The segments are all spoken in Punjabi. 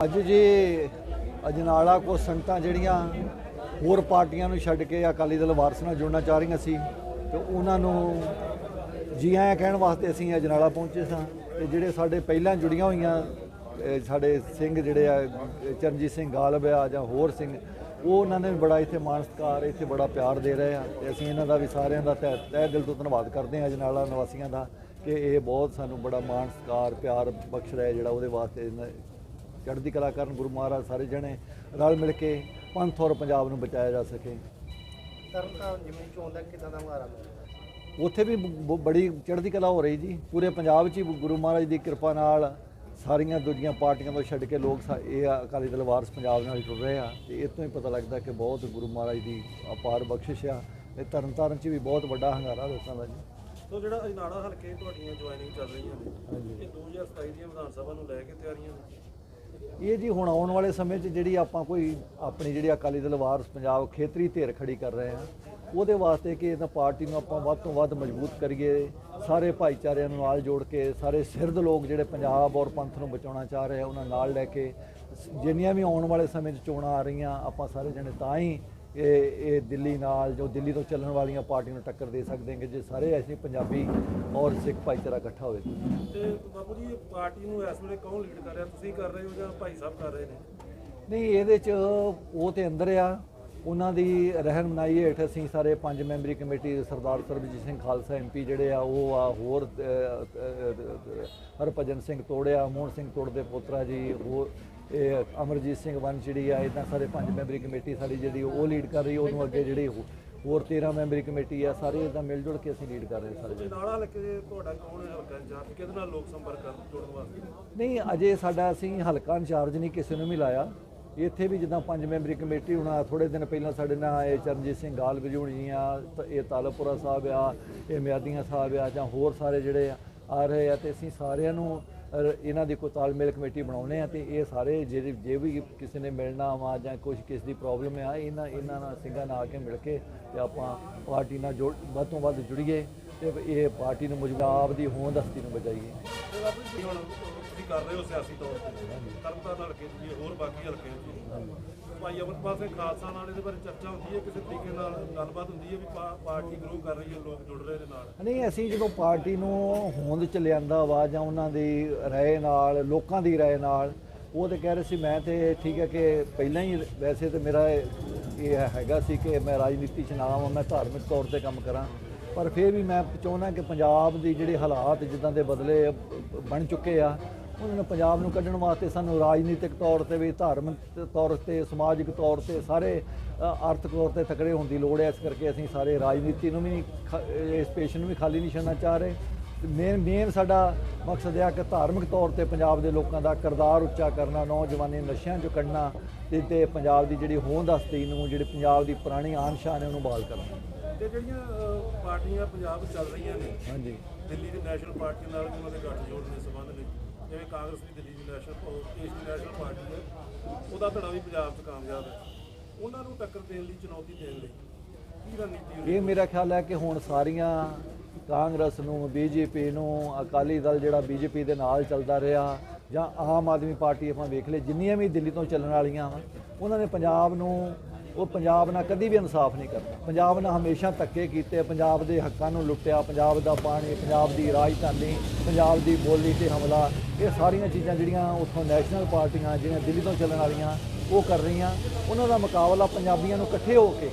ਅੱਜ ਜੀ ਅਜਨਾਲਾ ਕੋ ਸੰਗਤਾਂ ਜਿਹੜੀਆਂ ਹੋਰ ਪਾਰਟੀਆਂ ਨੂੰ ਛੱਡ ਕੇ ਅਕਾਲੀ ਦਲ ਵਾਰਸ ਨਾਲ ਜੁੜਨਾ ਚਾਹ ਰਹੀਆਂ ਸੀ, ਤੇ ਉਹਨਾਂ ਨੂੰ ਜੀ ਆਇਆਂ ਕਹਿਣ ਵਾਸਤੇ ਅਸੀਂ ਅਜਨਾਲਾ ਪਹੁੰਚੇ ਸਾਂ, ਤੇ ਜਿਹੜੇ ਸਾਡੇ ਪਹਿਲਾਂ ਜੁੜੀਆਂ ਹੋਈਆਂ ਸਾਡੇ ਸਿੰਘ ਜਿਹੜੇ ਆ ਚਰਨਜੀਤ ਸਿੰਘ ਗਾਲਬ ਆ ਜਾਂ ਹੋਰ ਸਿੰਘ, ਉਹ ਉਹਨਾਂ ਨੇ ਬੜਾ ਇੱਥੇ ਮਾਣ ਸਤਿਕਾਰ, ਇੱਥੇ ਬੜਾ ਪਿਆਰ ਦੇ ਰਹੇ ਆ, ਤੇ ਅਸੀਂ ਇਹਨਾਂ ਦਾ ਵੀ ਸਾਰਿਆਂ ਦਾ ਤਹਿ ਤਹਿ ਦਿਲ ਤੋਂ ਧੰਨਵਾਦ ਕਰਦੇ ਹਾਂ ਅਜਨਾਲਾ ਨਿਵਾਸੀਆਂ ਦਾ, ਕਿ ਇਹ ਬਹੁਤ ਸਾਨੂੰ ਬੜਾ ਮਾਣ, ਸਤਿਕਾਰ, ਪਿਆਰ ਬਖਸ਼ ਰਿਹਾ ਜਿਹੜਾ ਉਹਦੇ ਵਾਸਤੇ ਇਹਨਾਂ- ਚੜ੍ਹਦੀ ਕਲਾ ਕਰਨ ਗੁਰੂ ਮਹਾਰਾਜ ਸਾਰੇ ਜਣੇ ਰਲ ਮਿਲ ਕੇ ਪੰਥ ਔਰ ਪੰਜਾਬ ਨੂੰ ਬਚਾਇਆ ਜਾ ਸਕੇ। ਤਰਨਤਾਰਨ ਜਿਵੇਂ ਚੋਣ ਦਾ ਕਿਦਾਂ ਦਾ ਮਾਰਾ ਮਿਲਦਾ ਉੱਥੇ ਵੀ ਬ- ਬੜੀ ਚੜ੍ਹਦੀ ਕਲਾ ਹੋ ਰਹੀ ਜੀ। ਪੂਰੇ ਪੰਜਾਬ 'ਚ ਹੀ ਗੁਰੂ ਮਹਾਰਾਜ ਦੀ ਕਿਰਪਾ ਨਾਲ ਸਾਰੀਆਂ ਦੂਜੀਆਂ ਪਾਰਟੀਆਂ ਤੋਂ ਛੱਡ ਕੇ ਲੋਕ ਸਾ- ਇਹ ਅਕਾਲੀ ਦਲ ਵਾਰਸ ਪੰਜਾਬ ਨਾਲ ਜੁੜ ਰਹੇ ਆ। ਤੇ ਇਹ ਤੋਂ ਹੀ ਪਤਾ ਲੱਗਦਾ ਕਿ ਬਹੁਤ ਗੁਰੂ ਮਹਾਰਾਜ ਦੀ ਅਪਾਰ ਬਖਸ਼ਿਸ਼ ਆ। ਤੇ ਤਰਨਤਾਰਨ 'ਚ ਵੀ ਬਹੁਤ ਵੱਡਾ ਹੰਗਾਰਾ ਲੋਕਾਂ ਦਾ ਜੀ। ਸੋ ਜਿਹੜਾ ਅਜਨਾੜਾ ਹਲਕੇ ਤੁਹਾਡੀਆਂ ਜੁਆਇਨਿੰਗ ਚੱਲ ਰਹੀਆਂ ਨੇ ਇਹ 2027 ਦੀਆਂ ਵਿਧਾਨ ਸਭਾ ਨੂੰ ਲੈ ਕੇ ਤਿਆਰੀਆਂ ਨੇ? ਇਹ ਜੀ ਹੁਣ ਆਉਣ ਵਾਲੇ ਸਮੇਂ 'ਚ ਜਿਹੜੀ ਆਪਾਂ ਕੋਈ ਆਪਣੀ ਜਿਹੜੀ ਅਕਾਲੀ ਦਲ ਵਾਰਸ ਪੰਜਾਬ ਖੇਤਰੀ ਧਿਰ ਖੜੀ ਕਰ ਰਹੇ ਹਾਂ, ਉਹਦੇ ਵਾਸਤੇ ਕਿ ਇਹਨਾਂ ਪਾਰਟੀ ਨੂੰ ਆਪਾਂ ਵੱਧ ਤੋਂ ਵੱਧ ਮਜ਼ਬੂਤ ਕਰੀਏ, ਸਾਰੇ ਭਾਈਚਾਰਿਆਂ ਨੂੰ ਨਾਲ ਜੋੜ ਕੇ, ਸਾਰੇ ਸਿਰਦ ਲੋਕ ਜਿਹੜੇ ਪੰਜਾਬ ਔਰ ਪੰਥ ਨੂੰ ਬਚਾਉਣਾ ਚਾਹ ਰਹੇ ਆ, ਉਹਨਾਂ ਨਾਲ ਲੈ ਕੇ, ਜਿੰਨੀਆਂ ਵੀ ਆਉਣ ਵਾਲੇ ਸਮੇਂ 'ਚ ਚੋਣਾਂ ਆ ਰਹੀਆਂ, ਆਪਾਂ ਸਾਰੇ ਜਣੇ ਤਾਂ ਹੀ ਇਹ ਇਹ ਦਿੱਲੀ ਨਾਲ ਜੋ ਦਿੱਲੀ ਤੋਂ ਚੱਲਣ ਵਾਲੀਆਂ ਪਾਰਟੀਆਂ ਨੂੰ ਟੱਕਰ ਦੇ ਸਕਦੇ ਕਿ ਜੇ ਸਾਰੇ ਐਸੇ ਪੰਜਾਬੀ ਔਰ ਸਿੱਖ ਭਾਈਚਾਰਾ ਇਕੱਠਾ ਹੋਵੇ। ਤੇ ਬਾਪੂ ਜੀ ਪਾਰਟੀ ਨੂੰ ਇਸ ਵੇਲੇ ਕੌਣ ਲੀਡ ਕਰ ਰਿਹਾ? ਤੁਸੀਂ ਕਰ ਰਹੇ ਹੋ ਜਾਂ ਭਾਈ ਸਾਹਿਬ ਕਰ ਰਹੇ ਨੇ? ਨਹੀਂ ਇਹਦੇ ਚ ਉਹ ਤੇ ਅੰਦਰ ਆ। ਉਹਨਾਂ ਦੀ ਰਹਿਨਮਾਈ ਹੇਠ ਅਸੀਂ ਸਾਰੇ ਪੰਜ ਮੈਂਬਰੀ ਕਮੇਟੀ ਸਰਦਾਰ ਸਰਬਜੀਤ ਸਿੰਘ ਖਾਲਸਾ ਐਮਪੀ ਜਿਹੜੇ ਆ ਉਹ ਆ ਹੋਰ ਹਰਭਜਨ ਸਿੰਘ ਤੋੜਿਆ ਮੋਹਨ ਸਿੰਘ ਤੋੜ ਦੇ ਪੋਤਰਾ ਜੀ ਹੋਰ ਇਹ ਅਮਰਜੀਤ ਸਿੰਘ ਵੰਸ਼ੜੀ ਆ ਇਦਾਂ ਸਾਰੇ ਪੰਜ ਮੈਂਬਰੀ ਕਮੇਟੀ ਸਾਡੀ ਜਿਹੜੀ ਉਹ ਲੀਡ ਕਰ ਰਹੀ ਉਹਨੂੰ ਅੱਗੇ ਜਿਹੜੀ ਹੋਰ 13 ਮੈਂਬਰੀ ਕਮੇਟੀ ਆ ਸਾਰੇ ਇਦਾਂ ਮਿਲ ਜੁਲ ਕੇ ਅਸੀਂ ਲੀਡ ਕਰ ਰਹੇ ਸਾਰੇ। ਅਜਨਾੜਾ ਹਲਕੇ ਦੇ ਤੁਹਾਡਾ ਕੌਣ ਹੈ ਹਲਕਾ ਇੰਚਾਰਜ? ਕਿਹਦੇ ਨਾਲ ਲੋਕ ਸੰਪਰਕ ਕਰ ਜੁੜਨ ਵਾਸਤੇ? ਨਹੀਂ ਅਜੇ ਸਾਡਾ ਅਸੀਂ ਹਲਕਾ ਇੰਚਾਰਜ ਨਹੀਂ ਕਿਸੇ ਨੂੰ ਵੀ ਲਾਇਆ ਇੱਥੇ ਵੀ ਜਿੱਦਾਂ ਪੰਜ ਮੈਂਬਰੀ ਕਮੇਟੀ ਹੋਣਾ ਥੋੜੇ ਦਿਨ ਪਹਿਲਾਂ ਸਾਡੇ ਨਾਲ ਇਹ ਚਰਨਜੀਤ ਸਿੰਘ ਗਾਲ ਵਜੂਣੀ ਆ ਤ- ਇਹ ਤਾਲਪੁਰਾ ਸਾਹਿਬ ਆ ਇਹ ਮਿਆਦੀਆਂ ਸਾਹਿਬ ਆ ਜਾਂ ਹੋਰ ਸਾਰੇ ਜਿਹੜੇ ਆ ਆ ਰਹੇ ਆ ਤੇ ਅਸੀਂ ਸਾਰਿਆਂ ਨੂੰ ਇਹਨਾਂ ਦੀ ਕੋਈ ਤਾਲਮੇਲ ਕਮੇਟੀ ਬਣਾਉਨੇ ਆ ਤੇ ਇਹ ਸਾਰੇ ਜਿਹੜੇ ਜੇ ਵੀ ਕਿਸੇ ਨੇ ਮਿਲਣਾ ਵਾ ਜਾਂ ਕੁਝ ਕਿਸ ਦੀ ਪ੍ਰੋਬਲਮ ਆ ਇਹਨਾਂ ਇਹਨਾਂ ਨਾਲ ਸਿੰਘਾਂ ਨਾਲ ਆ ਕੇ ਮਿਲ ਕੇ ਤੇ ਆਪਾਂ ਪਾਰਟੀ ਨਾਲ ਜੁੜ ਵੱਧ ਤੋਂ ਵੱਧ ਜੁੜੀਏ ਤੇ ਇਹ ਪਾਰਟੀ ਨੂੰ ਮਜਬੂਤ ਦੀ ਹੋਂਦ ਹਸਤੀ ਨੂੰ ਬਚਾਈਏ। ਤੇ ਬਾਪੂ ਜੀ ਹੁਣ ਤੁਸੀਂ ਕਰ ਰਹੇ ਹੋ ਸਿਆਸੀ ਤੌਰ ਤੇ। ਤਰਨਤਾਰਨ ਹਲਕੇ ਚ ਜੀ ਹੋਰ ਬਾਕੀ ਹਲਕੇ ਚ ਭਾਈ ਅਮਰਪਾਲ ਸਿੰਘ ਖਾਲਸਾ ਨਾਲ ਇਹਦੇ ਬਾਰੇ ਚਰਚਾ ਹੁੰਦੀ ਹੈ, ਕਿਸੇ ਤਰੀਕੇ ਨਾਲ ਗੱਲਬਾਤ ਹੁੰਦੀ ਹੈ ਵੀ ਪਾ- ਪਾਰਟੀ ਗਰੋ ਕਰ ਰਹੀ ਹੈ, ਲੋਕ ਜੁੜ ਰਹੇ ਨੇ ਨਾਲ। ਨਹੀਂ, ਅਸੀਂ ਜਦੋਂ ਪਾਰਟੀ ਨੂੰ ਹੋਂਦ ਚ ਲਿਆਂਦਾ ਵਾ ਜਾਂ ਉਹਨਾਂ ਦੀ ਰਾਏ ਨਾਲ, ਲੋਕਾਂ ਦੀ ਰਾਏ ਨਾਲ, ਉਹ ਤੇ ਕਹਿ ਰਹੇ ਸੀ, ਮੈਂ ਤੇ ਠੀਕ ਹੈ ਕਿ ਪਹਿਲਾਂ ਹੀ ਵੈਸੇ ਤੇ ਮੇਰਾ ਇਹ ਹੈਗਾ ਸੀ ਕਿ ਮੈਂ ਰਾਜਨੀਤੀ ਚ ਨਾ ਆਵਾਂ ਮੈਂ ਧਾਰਮਿਕ ਤੌਰ ਤੇ ਕੰਮ ਕਰਾਂ। ਪਰ ਫਿਰ ਵੀ ਮੈਂ ਚਾਹੁੰਦਾ ਕਿ ਪੰਜਾਬ ਦੀ ਜਿਹੜੇ ਹਾਲਾਤ ਜਿੱਦਾਂ ਦੇ ਬਦਲੇ ਬਣ ਚੁੱਕੇ ਆ ਉਹਨਾਂ ਨੂੰ ਪੰਜਾਬ ਨੂੰ ਕੱਢਣ ਵਾਸਤੇ ਸਾਨੂੰ ਰਾਜਨੀਤਿਕ ਤੌਰ ਤੇ ਵੀ ਧਾਰਮਿਕ ਤੌਰ ਤੇ ਸਮਾਜਿਕ ਤੌਰ ਤੇ ਸਾਰੇ ਆਰਥਿਕ ਤੌਰ ਤੇ ਤਕੜੇ ਹੋਣ ਦੀ ਲੋੜ ਹੈ। ਇਸ ਕਰਕੇ ਅਸੀਂ ਸਾਰੇ ਰਾਜਨੀਤੀ ਨੂੰ ਵੀ ਇਸ ਪੇਸ਼ ਨੂੰ ਵੀ ਖਾਲੀ ਨਹੀਂ ਛੱਡਣਾ ਚਾਹ ਰਹੇ। ਮੇਨ ਮੇਨ ਸਾਡਾ ਮਕਸਦ ਇਹ ਆ ਕਿ ਧਾਰਮਿਕ ਤੌਰ ਤੇ ਪੰਜਾਬ ਦੇ ਲੋਕਾਂ ਦਾ ਕਿਰਦਾਰ ਉੱਚਾ ਕਰਨਾ ਨੌਜਵਾਨੀ ਨਸ਼ਿਆਂ 'ਚੋਂ ਕੱਢਣਾ ਤੇ ਤੇ ਪੰਜਾਬ ਦੀ ਜਿਹੜੀ ਹੋਂਦ ਹਸਤੀ ਨੂੰ ਜਿਹੜੀ ਪੰਜਾਬ ਦੀ ਪੁਰਾਣੀ ਆਨ ਸ਼ਾਨ ਹੈ ਉਹਨੂੰ ਬਹਾਲ ਕਰਨਾ। ਤੇ ਜਿਹੜੀਆਂ ਪਾਰਟੀਆਂ ਪੰਜਾਬ ਚੱਲ ਰਹੀਆਂ ਨੇ ਹਾਂਜੀ। ਦਿੱਲੀ ਦੀ ਨੈਸ਼ਨਲ ਪਾਰਟੀ ਨਾਲ ਉਹਨਾਂ ਦੇ ਸੰਬੰਧ ਨੇ। ਜਿਵੇਂ ਕਾਂਗਰਸ ਦੀ ਦਿੱਲੀ ਦੀ ਨੈਸ਼ਨਲ ਉਹ ਦੇਸ਼ ਨੈਸ਼ਨਲ ਪਾਰਟੀ ਹੈ, ਉਹਦਾ ਧੜਾ ਵੀ ਪੰਜਾਬ 'ਚ ਕਾਮਯਾਬ ਹੈ। ਉਹਨਾਂ ਨੂੰ ਟੱਕਰ ਦੇਣ ਲਈ ਚੁਣੌਤੀ ਦੇਣ ਲਈ ਕੀ ਰਣਨੀਤੀ ਇਹ ਮੇਰਾ ਖਿਆਲ ਹੈ ਕਿ ਹੁਣ ਸਾਰੀਆਂ ਕਾਂਗਰਸ ਨੂੰ, ਬੀਜੇਪੀ ਨੂੰ, ਅਕਾਲੀ ਦਲ ਜਿਹੜਾ ਬੀਜੇਪੀ ਦੇ ਨਾਲ ਚੱਲਦਾ ਰਿਹਾ ਜਾਂ ਆਮ ਆਦਮੀ ਪਾਰਟੀ ਆਪਾਂ ਵੇਖ ਲਏ, ਜਿੰਨੀਆਂ ਵੀ ਦਿੱਲੀ ਤੋਂ ਚੱਲਣ ਵਾਲੀਆਂ ਵਾ, ਉਹਨਾਂ ਨੇ ਪੰਜਾਬ ਨੂੰ ਉਹ ਪੰਜਾਬ ਨਾਲ ਕਦੀ ਵੀ ਇਨਸਾਫ ਨਹੀਂ ਕਰਦਾ। ਪੰਜਾਬ ਨਾਲ ਹਮੇਸ਼ਾ ਧੱਕੇ ਕੀਤੇ, ਪੰਜਾਬ ਦੇ ਹੱਕਾਂ ਨੂੰ ਲੁੱਟਿਆ, ਪੰਜਾਬ ਦਾ ਪਾਣੀ, ਪੰਜਾਬ ਦੀ ਰਾਜਧਾਨੀ, ਪੰਜਾਬ ਦੀ ਬੋਲੀ ਤੇ ਹਮਲਾ, ਇਹ ਸਾਰੀਆਂ ਚੀਜ਼ਾਂ ਜਿਹੜੀਆਂ ਉੱਥੋਂ ਨੈਸ਼ਨਲ ਪਾਰਟੀਆਂ ਜਿਹੜੀਆਂ ਦਿੱਲੀ ਤੋਂ ਚੱਲਣ ਵਾਲੀਆਂ, ਉਹ ਕਰ ਰਹੀਆਂ। ਉਹਨਾਂ ਦਾ ਮੁਕਾਬਲਾ ਪੰਜਾਬੀਆਂ ਨੂੰ ਇਕੱਠੇ ਹੋ ਕੇ,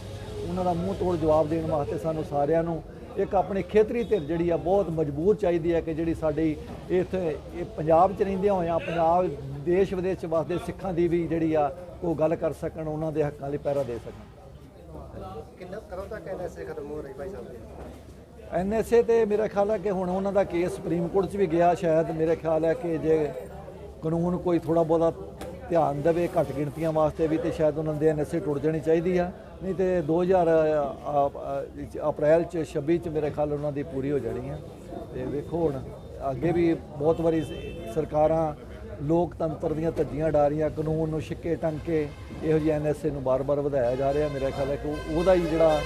ਉਹਨਾਂ ਦਾ ਮੂੰਹ ਤੋੜ ਜਵਾਬ ਦੇਣ ਵਾਸਤੇ ਸਾਨੂੰ ਸਾਰਿਆਂ ਨੂੰ ਇੱਕ ਆਪਣੀ ਖੇਤਰੀ ਧਿਰ ਜਿਹੜੀ ਆ ਬਹੁਤ ਮਜ਼ਬੂਤ ਚਾਹੀਦੀ ਹੈ ਕਿ ਜਿਹੜੀ ਸਾਡੀ ਇੱਥੇ ਇਹ ਪੰਜਾਬ 'ਚ ਰਹਿੰਦਿਆਂ ਹੋਇਆਂ ਪੰਜਾਬ ਦੇਸ਼ ਵਿਦੇਸ਼ 'ਚ ਵਸਦੇ ਸਿੱਖਾਂ ਦੀ ਵੀ ਜਿਹੜੀ ਆ ਉਹ ਗੱਲ ਕਰ ਸਕਣ ਉਹਨਾਂ ਦੇ ਹੱਕਾਂ ਲਈ ਪਹਿਰਾ ਦੇ ਸਕਣ। ਕਿੰਨਾ ਕਦੋਂ ਤੱਕ ਐਨਐਸਏ ਖਤਮ ਹੋ ਰਹੀ ਭਾਈ ਸਾਹਿਬ ਐਨਐਸਏ ਤੇ ਮੇਰਾ ਖਿਆਲ ਹੈ ਕਿ ਹੁਣ ਉਹਨਾਂ ਦਾ ਕੇਸ ਸੁਪਰੀਮ ਕੋਰਟ 'ਚ ਵੀ ਗਿਆ ਸ਼ਾਇਦ ਮੇਰੇ ਖਿਆਲ ਹੈ ਕਿ ਜੇ ਕਾਨੂੰਨ ਕੋਈ ਥੋੜਾ ਬਹੁਤਾ ਧਿਆਨ ਦੇਵੇ ਘੱਟ ਗਿਣਤੀਆਂ ਵਾਸਤੇ ਵੀ ਤੇ ਸ਼ਾਇਦ ਉਹਨਾਂ ਦੇ ਐਨਐਸਏ ਟੁੱਟ ਜਾਣੀ ਚਾਹੀਦੀ ਆ। ਨਹੀਂ ਤੇ 2000 ਅ, ਅਪ੍ਰੈਲ 'ਚ 26 'ਚ ਮੇਰੇ ਖਿਆਲ ਉਹਨਾਂ ਦੀ ਪੂਰੀ ਹੋ ਜਾਣੀ ਆ। ਤੇ ਵੇਖੋ ਹੁਣ ਅੱਗੇ ਵੀ ਬਹੁਤ ਵਾਰੀ ਸਰਕਾਰਾਂ ਲੋਕਤੰਤਰ ਦੀਆਂ ਧੱਜੀਆਂ ਡਾਰੀਆਂ ਕਾਨੂੰਨ ਨੂੰ ਛਿੱਕੇ ਟੰਗ ਕੇ ਇਹੋ ਜਿਹੇ ਐਨਐਸਏ ਨੂੰ ਬਾਰ-ਬਾਰ ਵਧਾਇਆ ਜਾ ਰਿਹਾ ਮੇਰਾ ਖਿਆਲ ਹੈ ਕਿ ਉਹਦਾ ਹੀ ਜਿਹੜਾ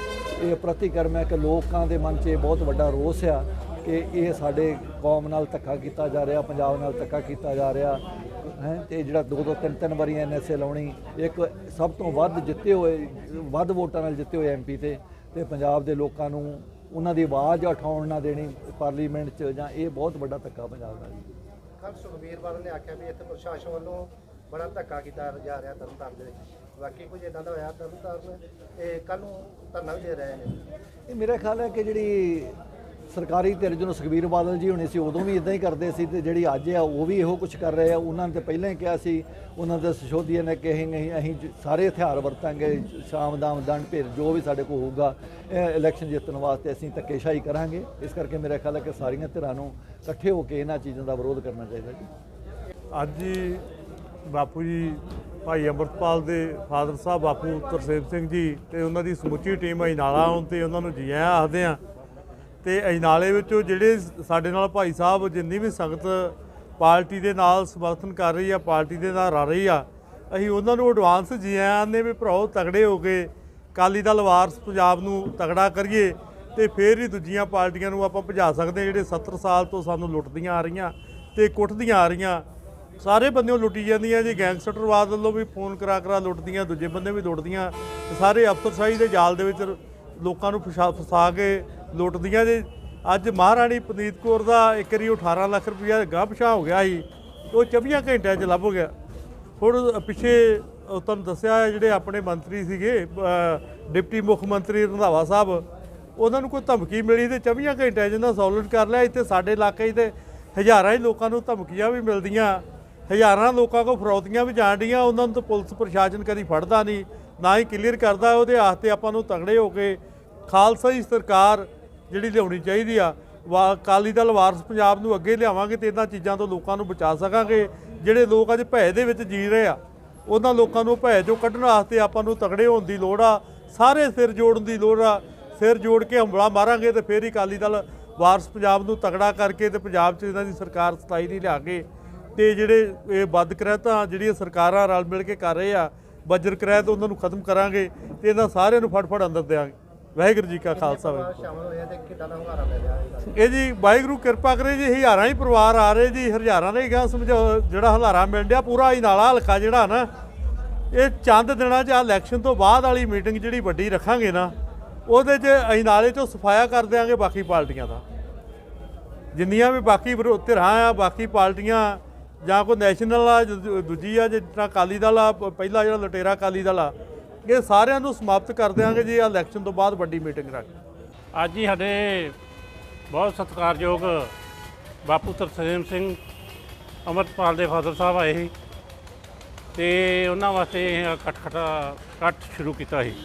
ਇਹ ਪ੍ਰਤੀਕਰਮ ਹੈ ਕਿ ਲੋਕਾਂ ਦੇ ਮਨ 'ਚ ਇਹ ਬਹੁਤ ਵੱਡਾ ਰੋਸ ਆ ਕਿ ਇਹ ਸਾਡੇ ਕੌਮ ਨਾਲ ਧੱਕਾ ਕੀਤਾ ਜਾ ਰਿਹਾ ਪੰਜਾਬ ਨਾਲ ਧੱਕਾ ਕੀਤਾ ਜਾ ਰਿਹਾ। ਹੈ ਤੇ ਜਿਹੜਾ ਦੋ ਦੋ ਤਿੰਨ ਤਿੰਨ ਵਾਰੀ ਐਨਐਸਏ ਲਾਉਣੀ ਇੱਕ ਸਭ ਤੋਂ ਵੱਧ ਜਿੱਤੇ ਹੋਏ ਵੱਧ ਵੋਟਾਂ ਨਾਲ ਜਿੱਤੇ ਹੋਏ ਐਮਪੀ ਤੇ ਤੇ ਪੰਜਾਬ ਦੇ ਲੋਕਾਂ ਨੂੰ ਉਹਨਾਂ ਦੀ ਆਵਾਜ਼ ਉਠਾਉਣ ਨਾ ਦੇਣੀ ਪਾਰਲੀਮੈਂਟ 'ਚ ਜਾਂ ਇਹ ਬਹੁਤ ਵੱਡਾ ਧੱਕਾ ਪੰਜਾਬ ਦਾ ਜੀ। ਕੱਲ ਸੁਖਬੀਰ ਬਾਦਲ ਨੇ ਆਖਿਆ ਵੀ ਇੱਥੇ ਪ੍ਰਸ਼ਾਸਨ ਵੱਲੋਂ ਬੜਾ ਧੱਕਾ ਕੀਤਾ ਜਾ ਰਿਹਾ ਤਰਨਤਾਰਨ ਦੇ ਵਿੱਚ। ਬਾਕੀ ਕੁਝ ਇਦਾਂ ਦਾ ਹੋਇਆ ਤਰਨਤਾਰਨ ਤੇ ਕੱਲ ਨੂੰ ਧਰਨਾ ਵੀ ਦੇ ਰਹੇ ਨੇ। ਇਹ ਮੇਰਾ ਖਿਆਲ ਹੈ ਕਿ ਜਿਹੜੀ ਸਰਕਾਰੀ ਧਿਰ ਜਦੋਂ ਸੁਖਬੀਰ ਬਾਦਲ ਜੀ ਹੋਣੇ ਸੀ, ਉਦੋਂ ਵੀ ਇਦਾਂ ਹੀ ਕਰਦੇ ਸੀ ਤੇ ਜਿਹੜੀ ਅੱਜ ਆ, ਉਹ ਵੀ ਇਹੋ ਕੁਝ ਕਰ ਰਹੇ ਆ। ਉਹਨਾਂ ਨੇ ਤੇ ਪਹਿਲਾਂ ਹੀ ਕਿਹਾ ਸੀ, ਉਹਨਾਂ ਦੇ ਸਸ਼ੋਧੀਆਂ ਨੇ ਕਿ ਅਸੀਂ ਨਹੀਂ ਅਸੀਂ ਸਾਰੇ ਹਥਿਆਰ ਵਰਤਾਂਗੇ, ਸ਼ਾਮ ਦਾਮ ਦੰਡ ਭੇਰ ਜੋ ਵੀ ਸਾਡੇ ਕੋਲ ਹੋਊਗਾ, ਇਹ ਇਲੈਕਸ਼ਨ ਜਿੱਤਣ ਵਾਸਤੇ ਅਸੀਂ ਧੱਕੇਸ਼ਾਹੀ ਕਰਾਂਗੇ। ਇਸ ਕਰਕੇ ਮੇਰਾ ਖਿਆਲ ਹੈ ਕਿ ਸਾਰੀਆਂ ਧਿਰਾਂ ਨੂੰ ਇਕੱਠੇ ਹੋ ਕੇ ਇਹਨਾਂ ਚੀਜ਼ਾਂ ਦਾ ਵਿਰੋਧ ਕਰਨਾ ਚਾਹੀਦਾ ਜੀ। ਅੱਜ ਬਾਪੂ ਜੀ, ਭਾਈ ਅੰਮ੍ਰਿਤਪਾਲ ਦੇ ਫਾਦਰ ਸਾਹਿਬ, ਬਾਪੂ ਤਰਸੇਮ ਸਿੰਘ ਜੀ ਤੇ ਉਹਨਾਂ ਦੀ ਸਮੁੱਚੀ ਟੀਮ ਅਜਨਾਲਾ ਆਉਣ ਤੇ ਉਹਨਾਂ ਨੂੰ ਜੀ ਆਖਦੇ ਆ ਤੇ ਅਜਨਾਲੇ ਵਿੱਚੋਂ ਜਿਹੜੇ ਸਾਡੇ ਨਾਲ ਭਾਈ ਸਾਹਿਬ ਜਿੰਨੀ ਵੀ ਸੰਗਤ ਪਾਰਟੀ ਦੇ ਨਾਲ ਸਮਰਥਨ ਕਰ ਰਹੀ ਆ, ਪਾਰਟੀ ਦੇ ਨਾਲ ਰਲ ਰਹੀ ਆ, ਅਸੀਂ ਉਹਨਾਂ ਨੂੰ ਐਡਵਾਂਸ ਜੀ ਆਇਆਂ ਵੀ ਭਰਾਓ ਤਗੜੇ ਹੋ ਕੇ ਕਾਲੀ ਦਲ ਵਾਰਸ ਪੰਜਾਬ ਨੂੰ ਤਗੜਾ ਕਰੀਏ ਤੇ ਫੇਰ ਹੀ ਦੂਜੀਆਂ ਪਾਰਟੀਆਂ ਨੂੰ ਆਪਾਂ ਭਜਾ ਸਕਦੇ ਹਾਂ, ਜਿਹੜੇ 70 ਸਾਲ ਤੋਂ ਸਾਨੂੰ ਲੁੱਟਦੀਆਂ ਆ ਰਹੀਆਂ ਤੇ ਕੁੱਟਦੀਆਂ ਆ ਰਹੀਆਂ। ਸਾਰੇ ਬੰਦਿਆਂ ਲੁੱਟੀ ਜਾਂਦੀਆਂ ਜੀ, ਗੈਂਗਸਟਰਵਾਦ ਵੱਲੋਂ ਵੀ ਫੋਨ ਕਰਾ ਕਰਾ ਲੁੱਟਦੀਆਂ, ਦੂਜੇ ਬੰਦੇ ਵੀ ਲੁੱਟਦੀਆਂ ਸਾਰੇ ਅਫਸਰਸ਼ਾਹੀ ਦੇ ਜਾਲ ਦੇ ਵਿੱਚ ਲੋਕਾਂ ਨੂੰ ਫਸਾ ਫਸਾ ਕੇ ਲੁੱਟਦੀਆਂ ਜੇ। ਅੱਜ ਮਹਾਰਾਣੀ ਪਨੀਤ ਕੌਰ ਦਾ ਇੱਕ ਵਾਰੀ ਉਹ 18 ਲੱਖ ਰੁਪਇਆ ਗਾਹ ਪਿਛਾ ਹੋ ਗਿਆ ਸੀ। ਉਹ 24 ਘੰਟਿਆਂ 'ਚ ਲੱਭ ਗਿਆ। ਹੁਣ ਪਿੱਛੇ ਤੁਹਾਨੂੰ ਦੱਸਿਆ ਜਿਹੜੇ ਆਪਣੇ ਮੰਤਰੀ ਸੀਗੇ ਡਿਪਟੀ ਮੁੱਖ ਮੰਤਰੀ ਰੰਧਾਵਾ ਸਾਹਿਬ, ਉਹਨਾਂ ਨੂੰ ਕੋਈ ਧਮਕੀ ਮਿਲੀ ਤੇ 24 ਘੰਟਿਆਂ 'ਚ ਇਹਨਾਂ ਸੋਲਵ ਕਰ ਲਿਆ ਇੱਥੇ ਸਾਡੇ ਇਲਾਕੇ 'ਚ ਤੇ ਹਜ਼ਾਰਾਂ ਹੀ ਲੋਕਾਂ ਨੂੰ ਧਮਕੀਆਂ ਵੀ ਮਿਲਦੀਆਂ। ਹਜ਼ਾਰਾਂ ਲੋਕਾਂ ਕੋਲ ਫਰੌਤੀਆਂ ਵੀ ਜਾਣ ਡੀਆਂ ਉਹਨਾਂ ਨੂੰ ਤਾਂ ਪੁਲਿਸ ਪ੍ਰਸ਼ਾਸਨ ਕਦੀ ਫੜਦਾ ਨਹੀਂ, ਨਾ ਹੀ ਕਲੀਅਰ ਕਰਦਾ। ਉਹਦੇ ਆਸਤੇ ਆਪਾਂ ਨੂੰ ਤਗੜੇ ਹੋ ਕੇ ਖਾਲਸਾ ਹੀ ਸਰਕਾਰ ਜਿਹੜੀ ਲਿਆਉਣੀ ਚਾਹੀਦੀ ਆ, ਵਾ ਅਕਾਲੀ ਦਲ ਵਾਰਸ ਪੰਜਾਬ ਨੂੰ ਅੱਗੇ ਲਿਆਵਾਂਗੇ ਤੇ ਇਹਨਾਂ ਚੀਜ਼ਾਂ ਤੋਂ ਲੋਕਾਂ ਨੂੰ ਬਚਾ ਸਕਾਂਗੇ। ਜਿਹੜੇ ਲੋਕ ਅੱਜ ਭੈ ਦੇ ਵਿੱਚ ਜੀ ਰਹੇ ਆ, ਉਹਨਾਂ ਲੋਕਾਂ ਨੂੰ ਭੈ ਚੋਂ ਕੱਢਣ ਵਾਸਤੇ ਆਪਾਂ ਨੂੰ ਤਗੜੇ ਹੋਣ ਦੀ ਲੋੜ ਆ, ਸਾਰੇ ਸਿਰ ਜੋੜਨ ਦੀ ਲੋੜ ਆ, ਸਿਰ ਜੋੜ ਕੇ ਹੰਬਲਾ ਮਾਰਾਂਗੇ ਤੇ ਫੇਰ ਹੀ ਅਕਾਲੀ ਦਲ ਵਾਰਸ ਪੰਜਾਬ ਨੂੰ ਤਗੜਾ ਕਰਕੇ ਤੇ ਪੰਜਾਬ 'ਚ ਇਹਨਾਂ ਦੀ ਸਰਕਾਰ ਸਤਾਈ ਨਹੀਂ ਲਿਆ ਕੇ ਤੇ ਜਿਹੜੇ ਇਹ ਵੱਧ ਕਰਹਿਤਾਂ, ਜਿਹੜੀਆਂ ਸਰਕਾਰਾਂ ਰਲ ਮਿਲ ਕੇ ਕਰ ਰਹੇ ਆ ਬਜਰ ਕਰਹਿਤ ਉਹਨਾਂ ਨੂੰ ਖਤਮ ਕਰਾਂਗੇ ਤੇ ਇਹਨਾਂ ਸਾਰਿਆਂ ਨੂੰ ਫਟਫਟ ਅੰਦਰ ਦੇਵਾਂਗੇ ਵਾਹਿਗੁਰੂ ਜੀ ਕਾ ਖਾਲਸਾ ਵਾਹਿਗੁਰੂ। ਪਰਿਵਾਰ ਸ਼ਾਮਲ ਹੋਏ ਆ ਤੇ ਕਿੱਦਾਂ ਦਾ ਹੁੰਗਾਰਾ ਮਿਲ ਰਿਹਾ ਹੈ ਇਹ ਜੀ ਵਾਹਿਗੁਰੂ ਕਿਰਪਾ ਕਰੇ ਜੀ ਹਜ਼ਾਰਾਂ ਹੀ ਪਰਿਵਾਰ ਆ ਰਹੇ ਜੀ ਹਜ਼ਾਰਾਂ ਦੇ ਗਾ ਸਮਝੋ ਜਿਹੜਾ ਹਲਾਰਾ ਮਿਲ ਡਿਆ ਪੂਰਾ ਹੀ ਨਾਲਾ ਹਲਕਾ ਜਿਹੜਾ ਨਾ ਇਹ ਚੰਦ ਦਿਨਾਂ 'ਚ ਆ ਇਲੈਕਸ਼ਨ ਤੋਂ ਬਾਅਦ ਵਾਲੀ ਮੀਟਿੰਗ ਜਿਹੜੀ ਵੱਡੀ ਰੱਖਾਂਗੇ ਨਾ ਉਹਦੇ 'ਚ ਅਸੀਂ ਨਾਲੇ 'ਚੋਂ ਸਫਾਇਆ ਕਰ ਦਿਆਂਗੇ ਬਾਕੀ ਪਾਰਟੀਆਂ ਦਾ। ਜਿੰਨੀਆਂ ਵੀ ਬਾਕੀ ਧਿਰਾਂ ਆ ਬਾਕੀ ਪਾਰਟੀਆਂ ਜਾਂ ਕੋਈ ਨੈਸ਼ਨਲ ਆ ਦੂਜੀ ਆ ਜਿਸ ਤਰ੍ਹਾਂ ਅਕਾਲੀ ਦਲ ਆ ਪਹਿਲਾ ਜਿਹੜਾ ਲਟੇਰਾ ਅਕਾਲੀ ਦਲ ਆ ਇਹ ਸਾਰਿਆਂ ਨੂੰ ਸਮਾਪਤ ਕਰ ਦਿਆਂਗੇ ਜੀ ਇਲੈਕਸ਼ਨ ਤੋਂ ਬਾਅਦ ਵੱਡੀ ਮੀਟਿੰਗ ਰੱਖ। ਅੱਜ ਹੀ ਸਾਡੇ ਬਹੁਤ ਸਤਿਕਾਰਯੋਗ ਬਾਪੂ ਤਰਸੇਮ ਸਿੰਘ ਅਮਰਪਾਲ ਦੇ ਫਾਦਰ ਸਾਹਿਬ ਆਏ ਸੀ ਤੇ ਉਹਨਾਂ ਵਾਸਤੇ ਇਹ ਕੱਟ ਖਟਾ ਕੱਟ ਸ਼ੁਰੂ ਕੀਤਾ ਸੀ।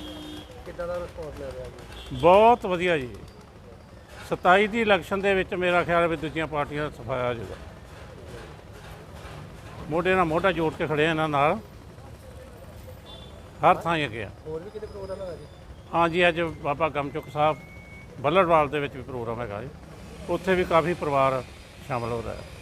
ਕਿੱਦਾਂ ਦਾ ਰਿਸਪੌਂਸ ਮਿਲ ਰਿਹਾ ਜੀ? ਬਹੁਤ ਵਧੀਆ ਜੀ। 27 ਦੀ ਇਲੈਕਸ਼ਨ ਦੇ ਵਿੱਚ ਮੇਰਾ ਖਿਆਲ ਵੀ ਦੂਜੀਆਂ ਪਾਰਟੀਆਂ ਦਾ ਸਫਾਇਆ ਹੋ ਜਾਊਗਾ। ਮੋਢੇ ਨਾਲ ਮੋਢਾ ਜੋੜ ਕੇ ਖੜੇ ਆ ਇਹਨਾਂ ਨਾਲ। ਹਰ ਥਾਂ ਹੀ ਅੱਗੇ ਆ। ਹੋਰ ਵੀ ਕਿਤੇ ਪ੍ਰੋਗਰਾਮ ਹੈਗਾ ਜੀ? ਹਾਂਜੀ ਅੱਜ ਬਾਬਾ ਗਮਚੁਕ ਸਾਹਿਬ ਬੱਲੜਵਾਲ ਦੇ ਵਿੱਚ ਵੀ ਪ੍ਰੋਗਰਾਮ ਹੈਗਾ ਜੀ। ਉੱਥੇ ਵੀ ਕਾਫੀ ਪਰਿਵਾਰ ਸ਼ਾਮਲ ਹੋ ਰਿਹਾ ਹੈ।